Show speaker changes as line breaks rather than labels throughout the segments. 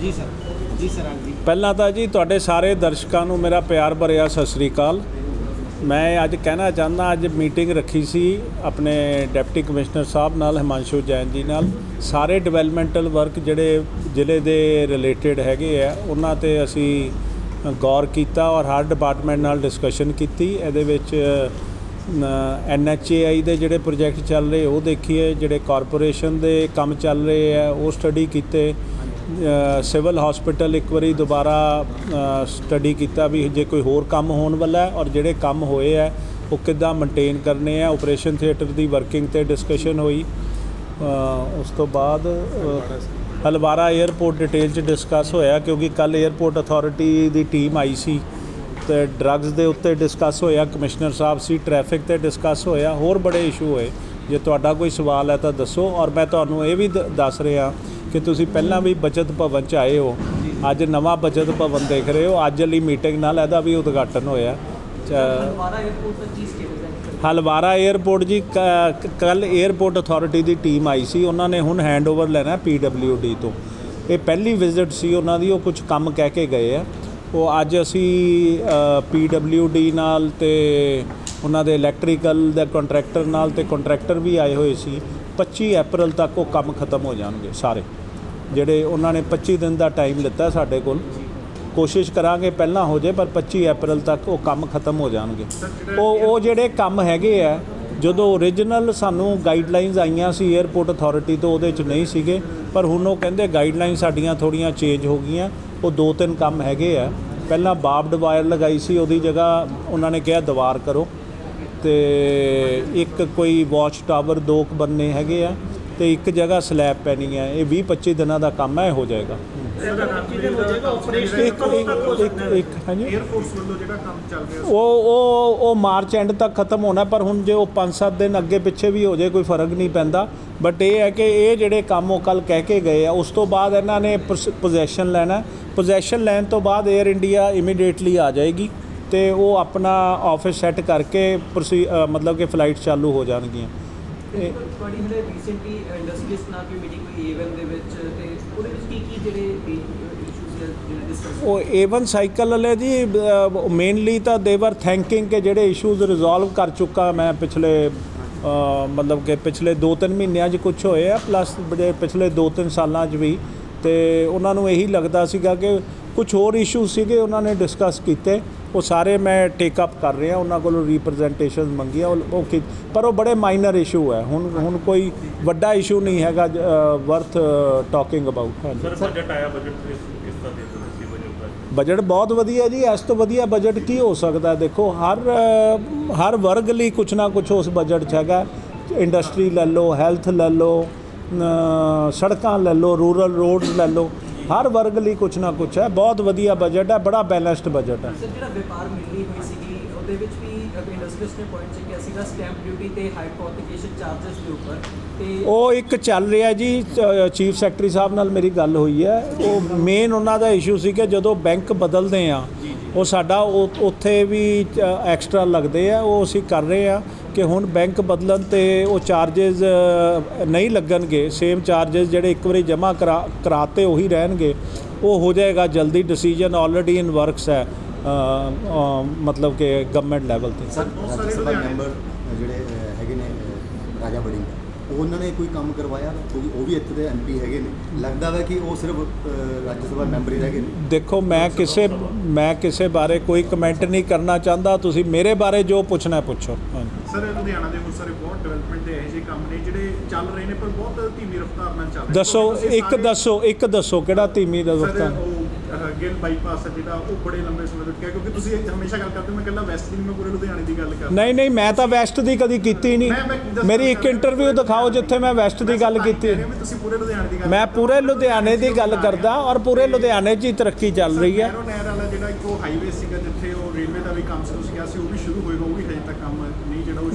ਜੀ ਸਰ ਜੀ ਸਰ ਜੀ।
ਪਹਿਲਾਂ ਤਾਂ ਜੀ ਤੁਹਾਡੇ ਸਾਰੇ ਦਰਸ਼ਕਾਂ ਨੂੰ ਮੇਰਾ ਪਿਆਰ ਭਰਿਆ ਸਤਿ ਸ੍ਰੀ ਅਕਾਲ। ਮੈਂ ਅੱਜ ਕਹਿਣਾ ਚਾਹੁੰਦਾ, ਅੱਜ ਮੀਟਿੰਗ ਰੱਖੀ ਸੀ ਆਪਣੇ ਡਿਪਟੀ ਕਮਿਸ਼ਨਰ ਸਾਹਿਬ ਨਾਲ, ਹਿਮਾਂਸ਼ੂ ਜੈਨ ਜੀ ਨਾਲ। ਸਾਰੇ ਡਿਵੈਲਪਮੈਂਟਲ ਵਰਕ ਜਿਹੜੇ ਜ਼ਿਲ੍ਹੇ ਦੇ ਰਿਲੇਟਡ ਹੈਗੇ ਆ, ਉਹਨਾਂ ਤੇ ਅਸੀਂ ਗੌਰ ਕੀਤਾ ਔਰ ਹਰ ਡਿਪਾਰਟਮੈਂਟ ਨਾਲ ਡਿਸਕਸ਼ਨ ਕੀਤੀ। ਇਹਦੇ ਵਿੱਚ ਐਨਐਚਏਆਈ ਦੇ ਜਿਹੜੇ ਪ੍ਰੋਜੈਕਟ ਚੱਲ ਰਹੇ, ਉਹ ਦੇਖੀਏ, ਜਿਹੜੇ ਕਾਰਪੋਰੇਸ਼ਨ ਦੇ ਕੰਮ ਚੱਲ ਰਹੇ ਆ, ਉਹ ਸਟੱਡੀ ਕੀਤੇ। ਸਿਵਲ ਹਸਪੀਟਲ ਇੱਕ ਵਾਰੀ ਦੁਬਾਰਾ ਸਟੱਡੀ ਕੀਤਾ ਵੀ ਜੇ ਕੋਈ ਹੋਰ ਕੰਮ ਹੋਣ ਵਾਲਾ ਹੈ ਔਰ ਜਿਹੜੇ ਕੰਮ ਹੋਏ ਹੈ, ਉਹ ਕਿੱਦਾਂ ਮੇਨਟੇਨ ਕਰਨੇ ਆ ਆਪਰੇਸ਼ਨ ਥੀਏਟਰ ਦੀ ਵਰਕਿੰਗ ਤੇ ਡਿਸਕਸ਼ਨ ਹੋਈ। ਉਸ ਤੋਂ ਬਾਅਦ ਹਲਵਾਰਾ 에ਅਰਪੋਰਟ ਡਿਟੇਲ ਚ ਡਿਸਕਸ ਹੋਇਆ ਕਿਉਂਕਿ ਕੱਲ 에ਅਰਪੋਰਟ ਅਥਾਰਟੀ ਦੀ ਟੀਮ ਆਈ ਸੀ ਤੇ ਡਰੱਗਸ ਦੇ ਉੱਤੇ ਡਿਸਕਸ ਹੋਇਆ ਕਮਿਸ਼ਨਰ ਸਾਹਿਬ ਸੀ ਟ੍ਰੈਫਿਕ ਤੇ ਡਿਸਕਸ ਹੋਇਆ, ਹੋਰ ਬੜੇ ਇਸ਼ੂ ਹੋਏ। ਜੇ ਤੁਹਾਡਾ ਕੋਈ ਸਵਾਲ ਹੈ ਤਾਂ ਦੱਸੋ ਔਰ ਮੈਂ ਤੁਹਾਨੂੰ ਇਹ ਵੀ ਦ- ਦੱਸ ਰਿਹਾ ਕਿ ਤੁਸੀਂ ਪਹਿਲਾਂ ਵੀ ਬਚਤ ਭਵਨ ਚ ਆਏ ਹੋ। ਅੱਜ ਨਵਾਂ ਬਚਤ ਭਵਨ ਦੇਖ ਰਹੇ ਹੋ। ਅੱਜ ਲਈ ਮੀਟਿੰਗ ਨਾਲ ਇਹਦਾ ਵੀ ਉਦਘਾਟਨ ਹੋਇਆ। ਹਲਵਾਰਾ 에ਅਰਪੋਰਟ ਜੀ ਕੱਲ 에ਅਰਪੋਰਟ ਅਥਾਰਟੀ ਦੀ ਟੀਮ ਆਈ ਸੀ। ਉਹਨਾਂ ਨੇ ਹੁਣ ਹੈਂਡਓਵਰ ਲੈਣਾ ਪੀਡਬਲਯੂਡੀ ਤੋਂ। ਇਹ ਪਹਿਲੀ ਵਿਜ਼ਿਟ ਸੀ ਉਹਨਾਂ ਦੀ। ਉਹ ਕੁਝ ਕੰਮ ਕਹਿ ਕੇ ਗਏ ਆ। ਉਹ ਅੱਜ ਅਸੀਂ ਪੀਡਬਲਯੂਡੀ ਨਾਲ ਤੇ ਉਹਨਾਂ ਦੇ ਇਲੈਕਟ੍ਰੀਕਲ ਦੇ ਕੰਟਰੈਕਟਰ ਨਾਲ ਤੇ ਕੰਟਰੈਕਟਰ ਵੀ ਆਏ ਹੋਏ ਸੀ। 25 ਅਪ੍ਰੈਲ ਤੱਕ ਉਹ ਕੰਮ ਖਤਮ ਹੋ ਜਾਣਗੇ ਸਾਰੇ। ਜਿਹੜੇ ਉਹਨਾਂ ਨੇ 25 ਦਿਨ ਦਾ ਟਾਈਮ ਲਿੱਤਾ ਸਾਡੇ ਕੋਲ, ਕੋਸ਼ਿਸ਼ ਕਰਾਂਗੇ ਪਹਿਲਾਂ ਹੋ ਜਾਏ ਪਰ 25 ਅਪ੍ਰੈਲ ਤੱਕ ਉਹ ਕੰਮ ਖਤਮ ਹੋ ਜਾਣਗੇ। ਉਹ ਉਹ ਜਿਹੜੇ ਕੰਮ ਹੈਗੇ ਆ, ਜਦੋਂ ਓਰੀਜਨਲ ਸਾਨੂੰ ਗਾਈਡਲਾਈਨਸ ਆਈਆਂ ਸੀ 에ਅਰਪੋਰਟ ਅਥਾਰਟੀ ਤੋਂ, ਉਹਦੇ ਚ ਨਹੀਂ ਸੀਗੇ, ਪਰ ਹੁਣ ਉਹ ਕਹਿੰਦੇ ਗਾਈਡਲਾਈਨ ਸਾਡੀਆਂ ਥੋੜੀਆਂ ਚੇਂਜ ਹੋ ਗਈਆਂ, ਉਹ ਦੋ ਤਿੰਨ ਕੰਮ ਹੈਗੇ ਆ। ਪਹਿਲਾਂ ਬਾਬਡ ਵਾਇਰ ਲਗਾਈ ਸੀ, ਉਹਦੀ ਜਗ੍ਹਾ ਉਹਨਾਂ ਨੇ ਕਿਹਾ ਦੀਵਾਰ ਕਰੋ। ਤੇ ਇੱਕ ਕੋਈ ਵਾਚ ਟਾਵਰ ਦੋ ਕੁ ਬੰਨੇ ਹੈਗੇ ਆ ਤੇ ਇੱਕ ਜਗ੍ਹਾ ਸਲੈਬ ਪੈਣੀ ਹੈ ਇਹ 20 25 ਦਿਨਾਂ ਦਾ ਕੰਮ ਹੈ ਹੋ ਜਾਏਗਾ। ਉਹ ਉਹ ਉਹ ਮਾਰਚ ਐਂਡ ਤੱਕ ਖਤਮ ਹੋਣਾ ਪਰ ਹੁਣ ਜੇ ਉਹ 5-7 ਦਿਨ ਅੱਗੇ ਪਿੱਛੇ ਵੀ ਹੋ ਜਾਏ ਕੋਈ ਫ਼ਰਕ ਨਹੀਂ ਪੈਂਦਾ। ਬਟ ਇਹ ਹੈ ਕਿ ਇਹ ਜਿਹੜੇ ਕੰਮ ਉਹ ਕੱਲ ਕਹਿ ਕੇ ਗਏ ਆ ਉਸ ਤੋਂ ਬਾਅਦ ਇਹਨਾਂ ਨੇ ਪੋਜੈਸ਼ਨ ਲੈਣਾ। ਪੋਜੈਸ਼ਨ ਲੈਣ ਤੋਂ ਬਾਅਦ 에ਅਰ ਇੰਡੀਆ ਇਮੀਡੀਏਟਲੀ ਆ ਜਾਏਗੀ। ਤੇ ਉਹ ਆਪਣਾ ਆਫਿਸ ਸੈੱਟ ਕਰਕੇ ਮਤਲਬ ਕਿ ਫਲਾਈਟ ਚਾਲੂ ਹੋ ਜਾਣਗੀਆਂ। ਇਹ
ਤੁਹਾਡੀ ਹਲੇ ਰੀਸੈਂਟਲੀ ਇੰਡਸਟਰੀਜ਼ ਨਾਲ ਵੀ ਮੀਟਿੰਗ ਹੋਈ ਏਵਨ ਦੇ ਵਿੱਚ ਤੇ ਉਹਦੇ ਵਿੱਚ ਕੀ ਕੀ ਜਿਹੜੇ ਇਸ਼ੂਜ਼ ਜਿਹੜੇ ਡਿਸਕਸ
ਉਹ A1 ਸਾਈਕਲ ਵਾਲੇ ਜੀ ਮੇਨਲੀ ਤਾਂ ਦੇ ਵਰ ਥੈਂਕਿੰਗ ਕਿ ਜਿਹੜੇ ਇਸ਼ੂਜ਼ ਰਿਜ਼ੋਲਵ ਕਰ ਚੁੱਕਾ ਮੈਂ ਪਿਛਲੇ ਮਤਲਬ ਕਿ ਪਿਛਲੇ 2-3 ਮਹੀਨਿਆਂ 'ਚ ਕੁਝ ਹੋਏ ਆ ਪਲੱਸ ਪਿਛਲੇ 2-3 ਸਾਲਾਂ 'ਚ ਵੀ। ਤੇ ਉਹਨਾਂ ਨੂੰ ਇਹੀ ਲੱਗਦਾ ਸੀਗਾ ਕਿ ਕੁਝ ਹੋਰ ਇਸ਼ੂ ਸੀਗੇ ਉਹਨਾਂ ਨੇ ਡਿਸਕਸ ਕੀਤੇ। ਉਹ ਸਾਰੇ ਮੈਂ ਟੇਕ ਅਪ ਕਰ ਰਿਹਾ ਉਹਨਾਂ ਕੋਲੋਂ ਰਿਪਰੈਜ਼ੈਂਟੇਸ਼ਨ ਮੰਗੀਆਂ ਉਹ ਪਰ ਉਹ ਬੜੇ ਮਾਈਨਰ ਇਸ਼ੂ ਹੈ। ਹੁਣ ਹੁਣ ਕੋਈ ਵੱਡਾ ਇਸ਼ੂ ਨਹੀਂ ਹੈਗਾ worth talking about
sir budget ਆਇਆ ਬਜਟ ਕਿਸ ਤਰ੍ਹਾਂ ਦੇ ਬਜਟ
ਬਹੁਤ ਵਧੀਆ ਜੀ ਇਸ ਤੋਂ ਵਧੀਆ ਬਜਟ ਕੀ ਹੋ ਸਕਦਾ? ਦੇਖੋ ਹਰ ਹਰ ਵਰਗ ਲਈ ਕੁਝ ਨਾ ਕੁਝ ਉਸ ਬਜਟ 'ਚ ਹੈਗਾ। ਇੰਡਸਟਰੀ ਲੈ ਲਓ ਹੈਲਥ ਲੈ ਲਓ ਸੜਕਾਂ ਲੈ ਲਓ ਰੂਰਲ ਰੋਡਸ ਲੈ ਲਓ। ਹਰ ਵਰਗ ਲਈ ਕੁਝ ਨਾ ਕੁਝ ਹੈ। ਬਹੁਤ ਵਧੀਆ ਬਜਟ ਹੈ ਬੜਾ ਬੈਲੈਂਸਡ ਬਜਟ ਹੈ।
ਸਰ ਜਿਹੜਾ ਵਪਾਰ ਮਿਲਣੀ ਹੋਈ ਸੀਗੀ ਉਹਦੇ ਵਿੱਚ ਵੀ ਇੰਡਸਟਰੀਜ਼ ਨੇ ਪੁਆਇੰਟ ਚੱਕਿਆ ਸੀਗਾ ਸਟੈਂਪ ਡਿਊਟੀ ਤੇ ਹਾਈਪੋਥੀਕੇਸ਼ਨ ਚਾਰजेस ਦੇ ਉੱਪਰ। ਤੇ
ਉਹ ਇੱਕ ਚੱਲ ਰਿਹਾ ਜੀ ਚੀਫ ਸੈਕਟਰੀ ਸਾਹਿਬ ਨਾਲ ਮੇਰੀ ਗੱਲ ਹੋਈ ਹੈ। ਉਹ ਮੇਨ ਉਹਨਾਂ ਦਾ ਇਸ਼ੂ ਸੀ ਕਿ ਜਦੋਂ ਬੈਂਕ ਬਦਲਦੇ ਆ ਉਹ ਸਾਡਾ ਉੱਥੇ ਵੀ ਐਕਸਟਰਾ ਲੱਗਦੇ ਆ ਉਹ ਅਸੀਂ ਕਰ ਰਹੇ ਆ। ਕਿ ਹੁਣ ਬੈਂਕ ਬਦਲਣ ਤੇ ਉਹ ਚਾਰजेस ਨਹੀਂ ਲੱਗਣਗੇ ਸੇਮ ਚਾਰजेस ਜਿਹੜੇ ਇੱਕ ਵਾਰੀ ਜਮ੍ਹਾਂ ਕਰਾ ਕਰਾਤੇ ਉਹੀ ਰਹਿਣਗੇ। ਉਹ ਹੋ ਜਾਏਗਾ ਜਲਦੀ ਡਿਸੀਜਨ ਆਲਰੇਡੀ ਇਨ ਵਰਕਸ ਹੈ ਮਤਲਬ ਕਿ ਗਵਰਨਮੈਂਟ ਲੈਵਲ ਤੇ।
ਉਹਨਾਂ ਨੇ ਕੋਈ ਕੰਮ ਕਰਵਾਇਆ? ਕਿਉਂਕਿ ਉਹ ਵੀ ਇੱਥੇ ਦੇ ਐਮਪੀ ਹੈਗੇ ਨੇ। ਲੱਗਦਾ ਵਾ ਕਿ ਉਹ ਸਿਰਫ ਰਾਜ ਸਭਾ ਮੈਂਬਰ ਹੀ ਹੈਗੇ ਨੇ।
ਦੇਖੋ ਮੈਂ ਕਿਸੇ ਮੈਂ ਕਿਸੇ ਬਾਰੇ ਕੋਈ ਕਮੈਂਟ ਨਹੀਂ ਕਰਨਾ ਚਾਹੁੰਦਾ। ਤੁਸੀਂ ਮੇਰੇ ਬਾਰੇ ਜੋ ਪੁੱਛਣਾ ਪੁੱਛੋ।
ਸਰ ਲੁਧਿਆਣਾ ਦੇ ਬਹੁਤ ਸਾਰੇ ਬਹੁਤ ਡਿਵੈਲਪਮੈਂਟ ਦੇ ਇਹੋ ਜਿਹੇ ਕੰਮ ਨੇ ਜਿਹੜੇ ਚੱਲ ਰਹੇ ਨੇ ਪਰ ਬਹੁਤ ਧੀਮੀ ਰਫ਼ਤਾਰ ਨਾਲ ਚੱਲ ਰਹੇ ਨੇ।
ਦੱਸੋ ਇੱਕ ਦੱਸੋ ਇੱਕ ਦੱਸੋ ਕਿਹੜਾ ਧੀਮੀ ਦਾ
ਅਹ, ਗਿੱਲ ਬਾਈਪਾਸ ਹੈ ਜਿਹੜਾ ਉਹ ਬੜੇ ਲੰਬੇ ਸਮੇਂ ਤੋਂ ਕਿਹਾ ਕਿਉਂਕਿ ਤੁਸੀਂ ਹਮੇਸ਼ਾ ਗੱਲ ਕਰਦੇ ਮੈਂ ਕੱਲਾ ਵੈਸਟ ਦੀ ਮੈਂ ਪੂਰੇ ਲੁਧਿਆਣੇ ਦੀ ਗੱਲ ਕਰਦਾ।
ਨਹੀਂ ਨਹੀਂ ਮੈਂ ਤਾਂ ਵੈਸਟ ਦੀ ਕਦੀ ਕੀਤੀ ਨਹੀਂ ਮੇਰੀ ਇੱਕ ਇੰਟਰਵਿਊ ਦਿਖਾਓ ਜਿੱਥੇ ਮੈਂ ਵੈਸਟ ਦੀ ਗੱਲ ਕੀਤੀ।
ਤੁਸੀਂ ਪੂਰੇ ਲੁਧਿਆਣੇ ਦੀ ਗੱਲ
ਮੈਂ ਪੂਰੇ ਲੁਧਿਆਣੇ ਦੀ ਗੱਲ ਕਰਦਾ ਔਰ ਪੂਰੇ ਲੁਧਿਆਣੇ 'ਚ ਹੀ ਤਰੱਕੀ ਚੱਲ ਰਹੀ ਹੈ।
ਨਹਿਰੋ ਵਾਲਾ ਜਿਹੜਾ ਇੱਕ ਉਹ ਹਾਈਵੇ ਸੀਗਾ ਜਿੱਥੇ ਉਹ ਰੇਲਵੇ ਦਾ ਵੀ ਕੰਮ ਸੀ ਉਹ ਵੀ ਸ਼ੁਰੂ ਹੋਏਗਾ ਉਹ ਵੀ ਹਜੇ ਤੱਕ ਕੰਮ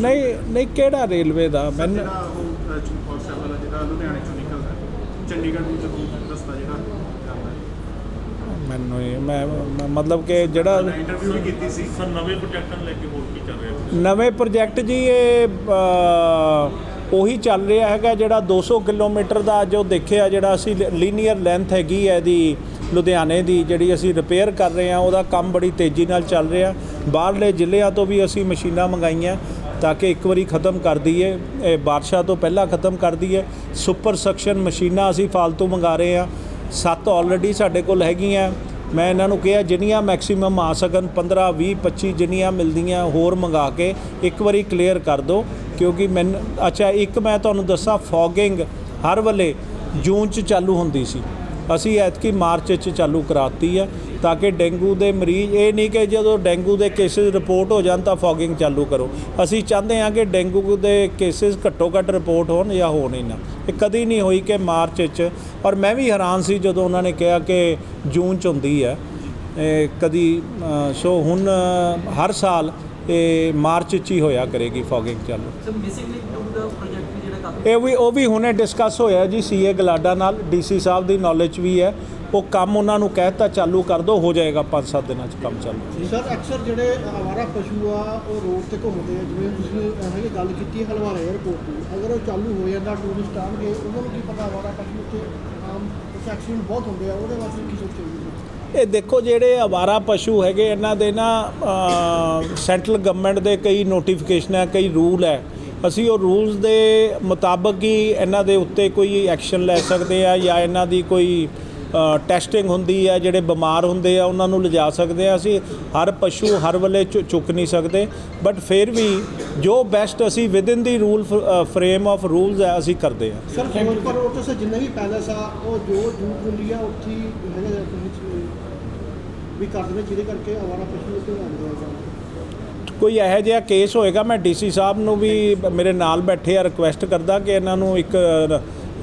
ਨਹੀਂ
ਨਹੀਂ ਕਿਹੜਾ ਰੇਲਵੇ ਦਾ?
ਸਰ,
ਮੈਨੂੰ
ਜਿਹੜਾ ਉਹ ਚਮਕੌਰ ਸਾਹਿਬ ਵਾਲਾ ਜਿਹੜਾ ਲੁਧਿਆਣੇ ਚੋਂ ਨਿਕਲਦਾ ਹੈ, ਚੰਡੀਗੜ੍ਹ ਨੂੰ ਜਦੋਂ ਰਸਤਾ ਜਿਹੜਾ ਜਾਂਦਾ ਹੈ।
ਮੈਨੂੰ ਇਹ- ਮੈਂ ਮੈਂ- ਮਤਲਬ ਕਿ ਜਿਹੜਾ
ਮੈਂ ਇੰਟਰਵਿਊ ਵੀ ਕੀਤੀ ਸੀ।
ਸਰ ਨਵੇਂ ਪ੍ਰੋਜੈਕਟਾਂ ਨੂੰ ਲੈ ਕੇ ਹੋਰ ਕੀ ਚੱਲ ਰਿਹਾ
ਨਵੇਂ ਪ੍ਰੋਜੈਕਟ ਜੀ ਇਹ ਅ, ਉਹੀ ਚੱਲ ਰਿਹਾ ਹੈਗਾ ਜਿਹੜਾ 200 ਕਿਲੋਮੀਟਰ ਦਾ ਜੋ ਦੇਖਿਆ ਜਿਹੜਾ ਅਸੀਂ ਲੀਨੀਅਰ ਲੈਂਥ ਹੈਗੀ ਹੈ ਇਹਦੀ ਲੁਧਿਆਣੇ ਦੀ ਜਿਹੜੀ ਅਸੀਂ ਰਿਪੇਅਰ ਕਰ ਰਹੇ ਹਾਂ ਉਹਦਾ ਕੰਮ ਬੜੀ ਤੇਜ਼ੀ ਨਾਲ ਚੱਲ ਰਿਹਾ। ਬਾਹਰਲੇ ਜ਼ਿਲ੍ਹਿਆਂ ਤੋਂ ਵੀ ਅਸੀਂ ਮਸ਼ੀਨਾਂ ਮੰਗਾਈਆਂ। ਤਾਂ ਕਿ ਇੱਕ ਵਾਰੀ ਖਤਮ ਕਰ ਦਈਏ, ਇਹ ਬਾਰਿਸ਼ਾਂ ਤੋਂ ਪਹਿਲਾਂ ਖਤਮ ਕਰ ਦਈਏ। ਸੁਪਰ ਸਕਸ਼ਨ ਮਸ਼ੀਨਾਂ ਅਸੀਂ ਫਾਲਤੂ ਮੰਗਾ ਰਹੇ ਹਾਂ। ਸੱਤ ਆਲਰੇਡੀ ਸਾਡੇ ਕੋਲ ਹੈਗੀਆਂ। ਮੈਂ ਇਹਨਾਂ ਨੂੰ ਕਿਹਾ, ਜਿੰਨੀਆਂ ਮੈਕਸਿਮਮ ਆ ਸਕਣ 15 20 25 ਜਿੰਨੀਆਂ ਮਿਲਦੀਆਂ, ਹੋਰ ਮੰਗਾ ਕੇ ਇੱਕ ਵਾਰੀ ਕਲੀਅਰ ਕਰ ਦਿਓ ਕਿਉਂਕਿ ਮੈਂ ਅੱਛਾ, ਇੱਕ ਮੈਂ ਤੁਹਾਨੂੰ ਦੱਸਾਂ ਫੌਗਿੰਗ ਹਰ ਵੇਲੇ ਜੂਨ ਚ ਚਾਲੂ ਹੁੰਦੀ ਸੀ। ਅਸੀਂ ਐਤਕੀ ਮਾਰਚ ਚ ਚਾਲੂ ਕਰਾਤੀ ਆ ਤਾਂ ਕਿ ਡੇਂਗੂ ਦੇ ਮਰੀਜ਼, ਇਹ ਨਹੀਂ ਕਿ ਜਦੋਂ ਡੇਂਗੂ ਦੇ ਕੇਸਿਸ ਰਿਪੋਰਟ ਹੋ ਜਾਣ ਤਾਂ ਫੌਗਿੰਗ ਚਾਲੂ ਕਰੋ। ਅਸੀਂ ਚਾਹੁੰਦੇ ਹਾਂ ਕਿ ਡੇਂਗੂ ਦੇ ਕੇਸਿਸ ਘੱਟੋ ਘੱਟ ਰਿਪੋਰਟ ਹੋਣ ਜਾਂ ਹੋਣ ਹੀ ਨਾ। ਇਹ ਕਦੀ ਨਹੀਂ ਹੋਈ ਕਿ ਮਾਰਚ ਚ ਔਰ ਮੈਂ ਵੀ ਹੈਰਾਨ ਸੀ ਜਦੋਂ ਉਹਨਾਂ ਨੇ ਕਿਹਾ ਕਿ ਜੂਨ ਚ ਹੁੰਦੀ ਹੈ। ਕਦੀ ਸੋ ਹੁਣ ਹਰ ਸਾਲ ਇਹ ਮਾਰਚ ਚ ਹੀ ਹੋਇਆ ਕਰੇਗੀ ਫੌਗਿੰਗ ਚਾਲੂ। ਇਹ ਵੀ ਉਹ ਵੀ ਹੁਣੇ ਡਿਸਕਸ ਹੋਇਆ ਜੀ ਸੀਏ ਗਲਾਡਾ ਨਾਲ ਡੀਸੀ ਸਾਹਿਬ ਦੀ ਨੌਲੇਜ ਵੀ ਹੈ। ਉਹ ਕੰਮ ਉਹਨਾਂ ਨੂੰ ਕਹਿਤਾ ਚਾਲੂ ਕਰ ਦੋ ਹੋ ਜਾਏਗਾ 5-7 ਦਿਨਾਂ ਚ ਕੰਮ ਚਾਲੂ।
ਸਰ ਅਕਸਰ ਜਿਹੜੇ ਆਵਾਰਾ ਪਸ਼ੂ ਆ ਉਹ ਰੋਡ ਤੇ ਘੁੰਮਦੇ ਆ। ਜਿਵੇਂ ਤੁਸੀਂ ਇਹ ਗੱਲ ਕੀਤੀ ਹੈ ਹਲਵਾਰਾ 에ਅਰਪੋਰਟ ਦੀ ਅਗਰ ਉਹ ਚਾਲੂ ਹੋ ਜਾਂਦਾ ਟੂਰਿਸਟ ਆਉਣਗੇ ਉਹਨਾਂ ਨੂੰ ਕੀ ਪਤਾ ਆਵਾਰਾ ਪਸ਼ੂ ਉੱਤੇ ਆਮ ਐਕਸੀਡੈਂਟ ਬਹੁਤ ਹੁੰਦੇ ਆ ਉਹਦੇ ਵਾਸਤੇ ਕੀ ਸੋਚੋਗੇ
ਇਹ ਦੇਖੋ ਜਿਹੜੇ ਆਵਾਰਾ ਪਸ਼ੂ ਹੈਗੇ ਇਹਨਾਂ ਦੇ ਨਾ ਸੈਂਟਰਲ ਗਵਰਨਮੈਂਟ ਦੇ ਕਈ ਨੋਟੀਫਿਕੇਸ਼ਨ ਹੈ ਕਈ ਰੂਲ ਹੈ ਅਸੀਂ ਉਹ ਰੂਲਸ ਦੇ ਮੁਤਾਬਕ ਹੀ ਇਹਨਾਂ ਦੇ ਉੱਤੇ ਕੋਈ ਐਕਸ਼ਨ ਲੈ ਸਕਦੇ ਆ ਜਾਂ ਇਹਨਾਂ ਦੀ ਕੋਈ ਟੈਸਟਿੰਗ ਹੁੰਦੀ ਹੈ ਜਿਹੜੇ ਬਿਮਾਰ ਹੁੰਦੇ ਆ, ਉਹਨਾਂ ਨੂੰ ਲਿਜਾ ਸਕਦੇ ਆ। ਅਸੀਂ ਹਰ ਪਸ਼ੂ ਹਰ ਵੇਲੇ ਚੁ- ਚੁੱਕ ਨਹੀਂ ਸਕਦੇ। ਬਟ ਫਿਰ ਵੀ ਜੋ ਬੈਸਟ ਅਸੀਂ within the rule frame of rules ਹੈ ਅਸੀਂ ਕਰਦੇ ਆ।
ਸਰ ਫਿਰੋਜ਼ਪੁਰ ਰੋਡ ਤੇ ਸਰ ਜਿੰਨੇ ਵੀ ਪੈਲਸ ਆ, ਉਹ ਜੋ ਜੂ ਕੁੰਡੀ ਆ, ਉੱਥੇ ਹੀ ਵੀ ਕਰਦੇ ਨੇ ਜਿਹਦੇ ਕਰਕੇ ਆਵਾਰਾ ਪਸ਼ੂ ਉੱਤੇ ਆਉਂਦੇ ਆ
ਕੋਈ ਇਹੋ ਜਿਹਾ ਕੇਸ ਹੋਏਗਾ ਮੈਂ ਡੀਸੀ ਸਾਹਿਬ ਨੂੰ ਵੀ ਮੇਰੇ ਨਾਲ ਬੈਠੇ ਆ ਰਿਕੁਐਸਟ ਕਰਦਾ ਕਿ ਇਹਨਾਂ ਨੂੰ ਇੱਕ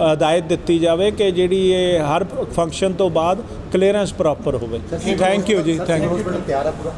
ਹਦਾਇਤ ਦਿੱਤੀ ਜਾਵੇ ਕਿ ਜਿਹੜੀ ਇਹ ਹਰ ਫੰਕਸ਼ਨ ਤੋਂ ਬਾਅਦ ਕਲੀਅਰੈਂਸ ਪ੍ਰੋਪਰ ਹੋਵੇ। Thank you ji thank you